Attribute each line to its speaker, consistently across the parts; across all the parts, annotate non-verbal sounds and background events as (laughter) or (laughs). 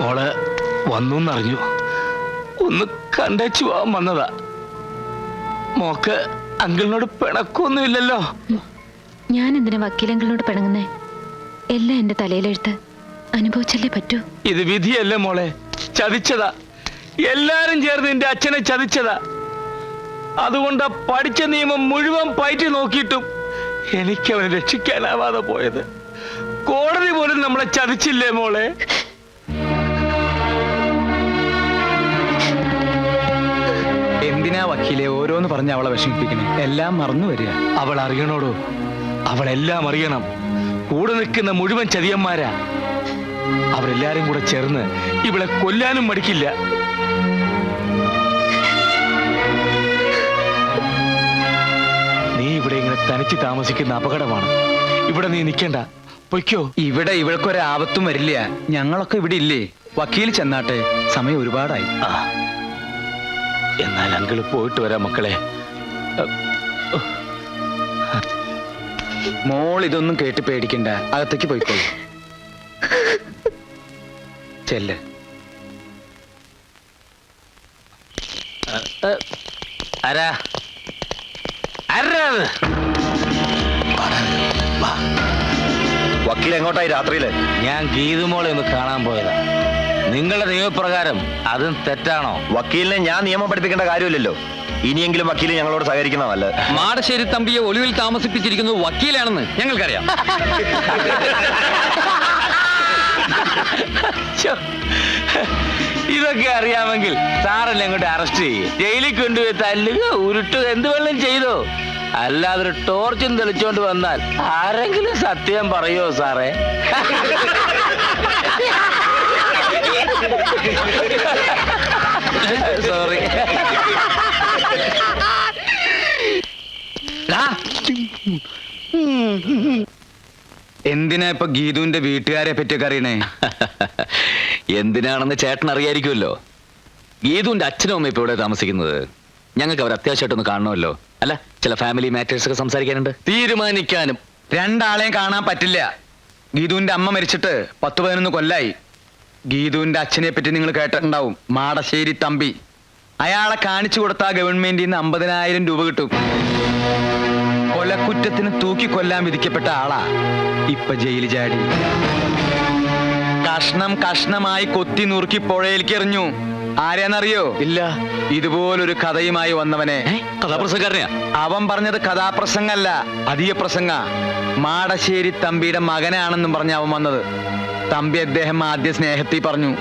Speaker 1: മോൾ വന്നു എന്നറിഞ്ഞു ഒന്ന് കണ്ടേച്ചു പോവാൻ വന്നതാ. മോക്ക് അങ്കിളിനോട് പിണക്കൊന്നുമില്ലല്ലോ.
Speaker 2: ഞാൻ എന്തിനാ വക്കീലങ്കിളിനോട് പിണങ്ങുന്നേ? എല്ലാം എന്റെ തലയിലെഴുത്ത്. അനുഭവിച്ചല്ലേ പറ്റൂ?
Speaker 1: ഇത് വിധിയല്ലേ മോളെ? ചതിച്ചതാ. എല്ലാരും ചേർന്ന് എന്റെ അച്ഛനെ ചതിച്ചതാ. അതുകൊണ്ട് പഠിച്ച നിയമം മുഴുവൻ പയറ്റി നോക്കിയിട്ടും എനിക്ക് അവനെ രക്ഷിക്കാനാവാതെ പോയത്. കോടതി പോലും നമ്മളെ ചതിച്ചില്ലേ മോളെ?
Speaker 3: എന്തിനാ വക്കീലെ ഓരോന്ന് പറഞ്ഞ് അവളെ വിഷമിപ്പിക്കണേ? എല്ലാം മറന്നു വരിക.
Speaker 1: അവൾ അറിയണോടോ? അവളെല്ലാം അറിയണം. കൂടെ നിൽക്കുന്ന മുഴുവൻ ചതിയന്മാരാ. അവരെല്ലാരും കൂടെ ചേർന്ന് ഇവളെ കൊല്ലാനും മടിക്കില്ല. നീ ഇവിടെ ഇങ്ങനെ തനിച്ച് താമസിക്കുന്ന അപകടമാണ്. ഇവിടെ നീ നിൽക്കണ്ട. പൊയ്ക്കോ.
Speaker 3: ഇവിടെ ഇവൾക്കൊരു ആപത്തും വരില്ല. ഞങ്ങളൊക്കെ ഇവിടെ ഇല്ലേ? വക്കീൽ ചെന്നാട്ടെ. സമയം ഒരുപാടായി.
Speaker 1: ആ. എന്നാൽ അങ്കിൾ പോയിട്ട് വരാം മക്കളെ.
Speaker 3: മോൾ ഇതൊന്നും കേട്ട് പേടിക്കണ്ട. അകത്തേക്ക് പോയിക്കോളൂ. ചെല്ല്.
Speaker 1: ആരാ?
Speaker 4: വക്കീൽ എങ്ങോട്ടായി രാത്രിയിൽ?
Speaker 1: ഞാൻ ഗീതുമോളെ ഒന്ന് കാണാൻ പോയതാ. നിങ്ങളുടെ നിയമപ്രകാരം അതും തെറ്റാണോ?
Speaker 4: വക്കീലിനെ ഞാൻ നിയമം പഠിപ്പിക്കേണ്ട കാര്യമില്ലല്ലോ. ഇനിയെങ്കിലും വക്കീൽ ഞങ്ങളോട് സഹകരിക്കണമല്ല
Speaker 5: മാടശ്ശേരി തമ്പിയെ ഒളിവിൽ താമസിപ്പിച്ചിരിക്കുന്നത് വക്കീലാണെന്ന് ഞങ്ങൾക്കറിയാം. (laughs) (laughs)
Speaker 1: ഇതൊക്കെ അറിയാമെങ്കിൽ സാറല്ലേ ഇങ്ങോട്ട് അറസ്റ്റ് ചെയ്യും. ജയിലിൽ കൊണ്ടുപോയി തല്ലുക ഉരുട്ടുക എന്ത് വെള്ളം ചെയ്തോ. അല്ലാതെ ഒരു ടോർച്ചും തെളിച്ചോണ്ട് വന്നാൽ ആരെങ്കിലും സത്യം പറയോ സാറേ? (laughs) സോറി (laughs)
Speaker 3: എന്തിനാ ഇപ്പൊ ഗീതുവിന്റെ വീട്ടുകാരെ പറ്റിയൊക്കെ അറിയണേ? (laughs)
Speaker 5: എന്തിനാണെന്ന് ചേട്ടൻ അറിയായിരിക്കുമല്ലോ. ഗീതുവിന്റെ അച്ഛനും അമ്മയും ഇപ്പൊ ഇവിടെ താമസിക്കുന്നത്. ഞങ്ങൾക്ക് അവർ അത്യാവശ്യമായിട്ടൊന്ന് കാണണമല്ലോ. അല്ല ചില ഫാമിലി മാറ്റേഴ്സ് ഒക്കെ സംസാരിക്കാനുണ്ട്. തീരുമാനിക്കാനും.
Speaker 3: രണ്ടാളെയും കാണാൻ പറ്റില്ല. ഗീതുവിന്റെ അമ്മ മരിച്ചിട്ട് പത്ത് പതിനൊന്ന് കൊല്ലായി. ഗീതുവിന്റെ അച്ഛനെ പറ്റി നിങ്ങൾ കേട്ടിട്ടുണ്ടാവും. മാടശ്ശേരി തമ്പി. അയാളെ കാണിച്ചു കൊടുത്താൽ ഗവൺമെന്റിൽ നിന്ന് അമ്പതിനായിരം രൂപ കിട്ടും. കൊലക്കുറ്റത്തിന് തൂക്കി കൊല്ലാൻ വിധിക്കപ്പെട്ട ആളാ ഇപ്പൊ ജയിലിൽ ചാടി. കഷ്ണം കഷ്ണമായി കൊത്തി നുറുക്കി പുഴയിലേക്ക് എറിഞ്ഞു. ആരെയാന്നറിയോ
Speaker 1: ഇല്ല.
Speaker 3: ഇതുപോലൊരു കഥയുമായി വന്നവനെ.
Speaker 5: കഥാപ്രസംഗക്കാരനെയാ?
Speaker 3: അവൻ പറഞ്ഞത് കഥാപ്രസംഗല്ല അധിക പ്രസംഗ. മാടശ്ശേരി തമ്പിയുടെ മകനാണെന്നും പറഞ്ഞ അവൻ വന്നത്. തമ്പി അദ്ദേഹം ആദ്യ സ്നേഹത്തിൽ പറഞ്ഞു.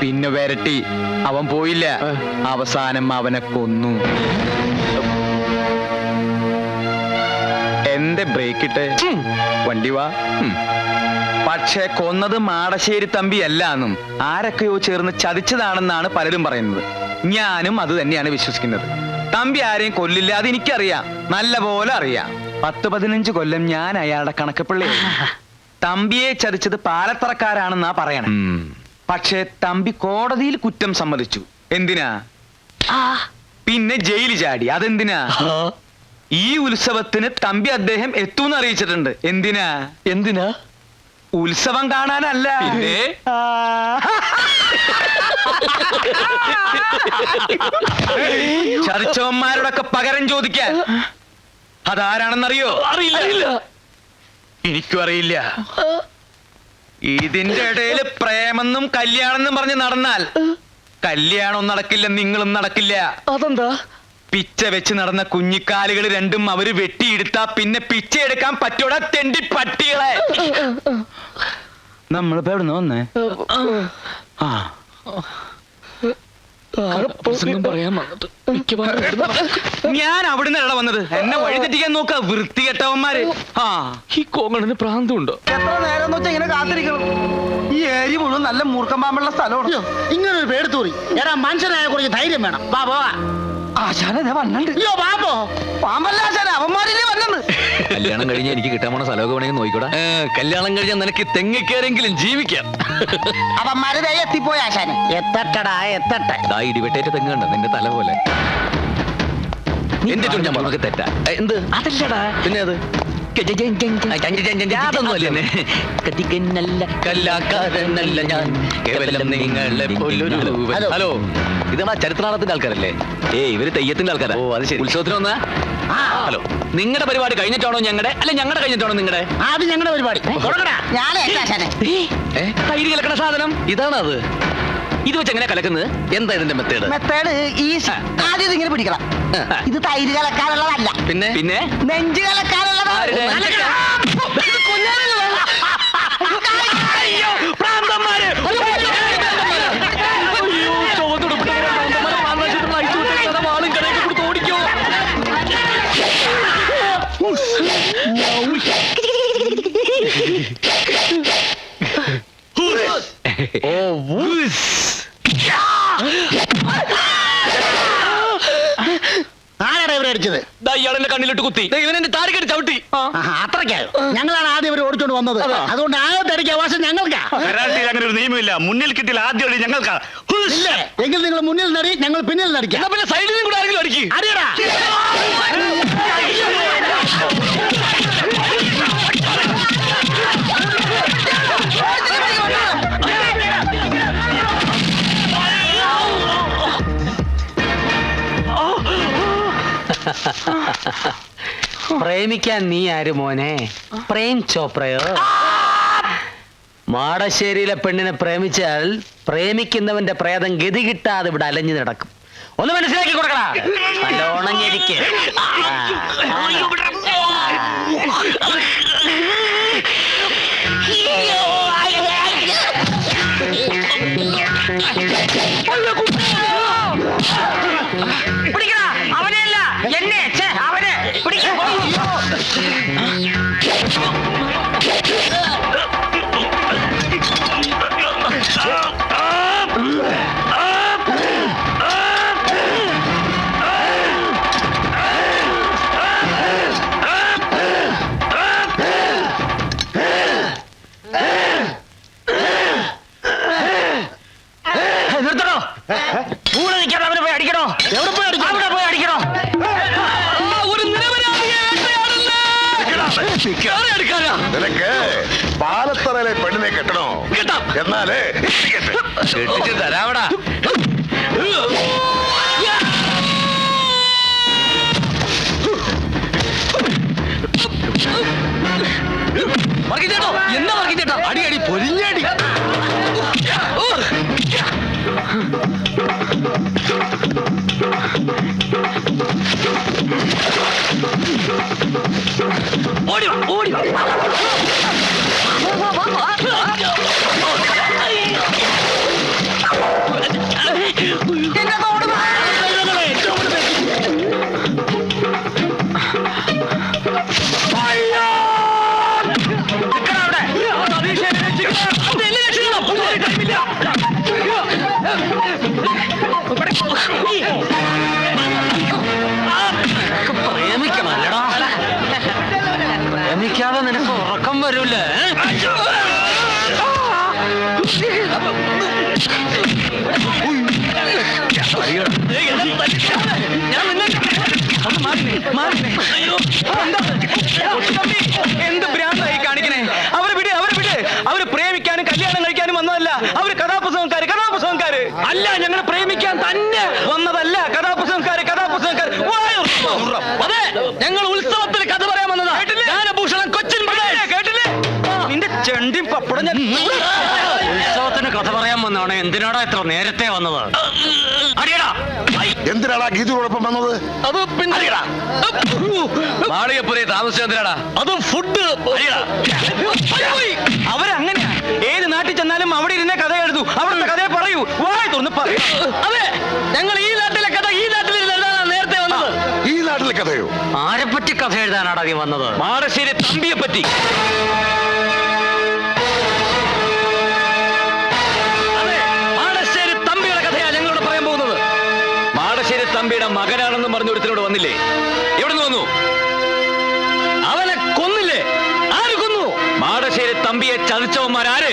Speaker 3: പിന്നെ വരട്ടി. അവൻ പോയില്ല. അവസാനം അവനെ കൊന്നു. എന്റെ ബ്രേക്ക് ഇട്ട്. വണ്ടി വാ. പക്ഷെ കൊന്നത് മാടശ്ശേരി തമ്പി അല്ല എന്നും ആരൊക്കെയോ ചേർന്ന് ചതിച്ചതാണെന്നാണ് പലരും പറയുന്നത്. ഞാനും അത് തന്നെയാണ് വിശ്വസിക്കുന്നത്. തമ്പി ആരെയും കൊല്ലില്ല അത് എനിക്കറിയാം നല്ല പോലെ അറിയാം. പത്ത് പതിനഞ്ച് കൊല്ലം ഞാൻ അയാളുടെ കണക്കപ്പിള്ളി തമ്പിയെ ചതിച്ചത് പാലത്തറക്കാരാണെന്നാ പറയണം. പക്ഷേ തമ്പി കോടതിയിൽ കുറ്റം സമ്മതിച്ചു. എന്തിനാ? പിന്നെ ജയിലിൽ ചാടി. അതെന്തിനാ? ഈ ഉത്സവത്തിന് തമ്പി അദ്ദേഹം എത്തൂന്ന് അറിയിച്ചിട്ടുണ്ട്. എന്തിനാ?
Speaker 1: എന്തിനാ?
Speaker 3: ഉത്സവം കാണാനല്ല. ചർച്ചവന്മാരോടൊക്കെ പകരം ചോദിക്കാൻ അതാരാണെന്നറിയോ?
Speaker 1: അറിയില്ല. അറിയില്ല.
Speaker 3: എനിക്കും അറിയില്ല. ഇതിന്റെ ഇടയിൽ പ്രേമെന്നും കല്യാണെന്നും പറഞ്ഞ് നടന്നാൽ കല്യാണം നടക്കില്ല നിങ്ങളും നടക്കില്ല.
Speaker 1: അതെന്താ?
Speaker 3: പിച്ച വെച്ച് നടന്ന കുഞ്ഞിക്കാലുകൾ രണ്ടും അവർ വെട്ടിയെടുത്താ പിന്നെ പിച്ച എടുക്കാൻ പറ്റൂടാ തെണ്ടി പട്ടികളെ. നമ്മളിപ്പോ എവിടെ വന്നേ? ആ.
Speaker 1: പറയാൻ
Speaker 3: ഞാൻ അവിടുന്ന് എവിടെ വന്നത്. എന്നെ വഴി തെറ്റിക്കാൻ നോക്ക വൃത്തികെട്ടവന്മാര്. ആ.
Speaker 1: ഈ കോങ്ങണിന് പ്രാന്തമുണ്ടോ
Speaker 6: എത്ര നേരം വെച്ചാൽ ഇങ്ങനെ കാത്തിരിക്കണം? ഈ ഏരി മുഴുവൻ നല്ല മൂർക്കം പാമ്പുള്ള സ്ഥലമാണ്.
Speaker 7: ഇങ്ങനെ ഒരു പേടുത്തൂറി. എടാ മനുഷ്യനായ കുറച്ച് ധൈര്യം വേണം. വാ പോവാ.
Speaker 6: ആശാനെ വന്നുണ്ട് അയ്യോ പാമ്പോ? പാമ്പല്ല ആശാനെ അവന്മാരില്ലേ വന്നത്?
Speaker 5: കല്യാണം കഴിഞ്ഞ എനിക്ക് കിട്ടാൻ പോണ സ്ഥലമൊക്കെ വേണമെങ്കിൽ നോക്കിക്കൂടാ. കല്യാണം കഴിഞ്ഞാൽ നിനക്ക് തെങ്ങിക്കേരെങ്കിലും ജീവിക്കാം.
Speaker 6: അവന്മാര് ദേ എത്തിപ്പോയി ആശാനെ. എത്തട്ടടാ എത്തട്ടെ.
Speaker 5: ദാ ഇടിവെട്ടേറ്റ് തെങ്ങ് കണ്ട? നിന്റെ തല പോലെ. എന്റെ ഞാൻ പറഞ്ഞൊക്കെ തെറ്റാ? ഏ, എന്ത്? അതല്ലടാ. പിന്നെ അത്? അതൊന്നുമല്ലേ കത്തിക്കന്നല്ല ഞാൻ. കേവലം നിങ്ങളെ പോലൊരു ഹലോ. ഇത് നമ്മളെ ചരിത്രനാളത്തിന്റെ ആൾക്കാരല്ലേ? ഏ ഇവർ തെയ്യത്തിന്റെ ആൾക്കാരാ. ഓ അത് ശരി. ഉത്സവത്തിന് വന്നാ? ഹലോ. നിങ്ങളുടെ പരിപാടി കഴിഞ്ഞിട്ടാണോ ഞങ്ങളുടെ അല്ലെ ഞങ്ങളുടെ കഴിഞ്ഞിട്ടാണോ നിങ്ങളുടെ
Speaker 6: അത് ഞങ്ങളുടെ പരിപാടി. ഞാനേ ആശാനെ
Speaker 5: കലക്കണ സാധനം? ഇതാണ് അത് ഇത് വെച്ച് എങ്ങനെ കലക്കുന്നത് എന്താ ഇതിന്റെ മെത്തേഡ്
Speaker 6: മെത്തേഡ് ഈ ആദ്യം ഇങ്ങനെ പിടിക്കണം ഇത് തൈര് കലക്കാനുള്ളതല്ല
Speaker 5: പിന്നെ പിന്നെ
Speaker 6: നെഞ്ച് കലക്കാനുള്ളതാണ്
Speaker 5: ഓ ഇത്
Speaker 6: ആരാടാ ഇവരെ അടിച്ചത്?
Speaker 5: ദാ കണ്ണിലിട്ട് കുത്തി.
Speaker 6: അത്രയ്ക്കായോ? ഞങ്ങളാണ് ആദ്യം ഇവരെ ഓടിച്ചോണ്ട് വന്നത്. അതുകൊണ്ട് ആദ്യത്തെ അടിക്കുക അവകാശം ഞങ്ങൾക്കാ.
Speaker 7: കരാട്ടിയിൽ അങ്ങനെ ഒരു നിയമമില്ല. മുന്നിൽ കിട്ടിയാൽ ആദ്യം ഞങ്ങൾക്കാ!
Speaker 6: ഇല്ലേ? എങ്കിൽ നിങ്ങൾ മുന്നിൽ നടി ഞങ്ങൾ പിന്നിൽ നടിക്കാം.
Speaker 5: എന്നാ പിന്നെ സൈഡിൽ കൂടെ ആരെങ്കിലും അടിക്ക്.
Speaker 6: അറിയടാ
Speaker 8: പ്രേമിക്കാൻ നീ ആര് മോനെ? പ്രേം ചോപ്രയോ? മാടശ്ശേരിയിലെ പെണ്ണിനെ പ്രേമിച്ചാൽ പ്രേമിക്കുന്നവന്റെ പ്രേതം ഗതി കിട്ടാതെ ഇവിടെ അലഞ്ഞു നടക്കും. ഒന്ന് മനസ്സിലാക്കി കൊടുക്കടാ. നല്ലോണം ഞെരിക്ക്. ആ.
Speaker 9: നിനക്ക് പാലത്തറയിലെ പെണ്ണിനെ കെട്ടണോ?
Speaker 5: കെട്ടാം.
Speaker 9: എന്നാലേ കെട്ട്.
Speaker 5: കെട്ടിച്ച് തരാവടാ. വർഗീച്ചേട്ടോ എന്താ വർഗീച്ചേട്ടാ അടി അടി പൊരിഞ്ഞടി.
Speaker 8: പ്രേമിക്കാതെ നിനക്ക് ഉറക്കം വരൂലേ
Speaker 3: എന്ത്? ഭ്രാന്തായി കാണിക്കണേ? അവർ വിട് അവർ വിട്. അവർ പ്രേമിക്കാനും കല്യാണം കഴിക്കാനും വന്നതല്ല. അവർ കഥാപുസ്തകക്കാര് കഥാപുസ്തകക്കാര് അല്ല ഞങ്ങൾ പ്രേമിക്കാൻ തന്നെ വന്നതല്ല. കഥാപുസ്തകക്കാര്
Speaker 8: എന്തിനാടാ ഇത്ര നേരത്തെ വന്നത്? അടിയടാ.
Speaker 9: എന്തിനാടാ ഗീതയോടൊപ്പം വന്നത്?
Speaker 5: അത് പിന്നെ മാളികപ്പുരയെ താമസിച്ചെന്തിനാടാ അത് ഫുഡ്
Speaker 3: അവരങ്ങനെയാ. ഏത് നാട്ടിൽ ചെന്നാലും അവിടെ ഇരുന്നേ കഥ എഴുതൂ. അവിടുത്തെ കഥയെ പറയൂ. വായ തുറന്ന് പറയൂ
Speaker 5: അതെ ഞങ്ങൾ ഈ നാട്ടിലെ കഥ ഈ നാട്ടിൽ നേരത്തെ വന്നത്?
Speaker 9: ഈ നാട്ടിലെ കഥയോ?
Speaker 8: ആരെപ്പറ്റി കഥ എഴുതാനാടാ നീ വന്നത്?
Speaker 5: മാടശ്ശേരി തമ്പിയെ പറ്റി വന്നില്ലേ? എവിടെ നിന്ന് വന്നു? അവനെ കൊന്നില്ലേ? ആര് കൊന്നു? മാടശ്ശേരി തമ്പിയെ ചതിച്ചവന്മാരാര്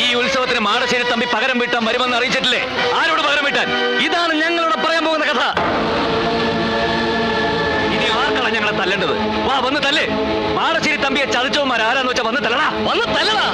Speaker 5: ഈ ഉത്സവത്തിന് മാടശ്ശേരി തമ്പി പകരം വീട്ടാൻ വരുമെന്ന് അറിയിച്ചിട്ടില്ലേ? ആരോട് പകരം വീട്ടാൻ? ഇതാണ് ഞങ്ങളോട് പറയാൻ പോകുന്ന കഥ. ഇനി ആർക്കാണ് ഞങ്ങളെ തല്ലേണ്ടത്? വാ വന്ന് തല്ലേ. മാടശ്ശേരി തമ്പിയെ ചതിച്ചവന്മാർ ആരാന്ന് വെച്ചാ വന്ന് തല്ലടാ. വന്ന് തല്ലടാ.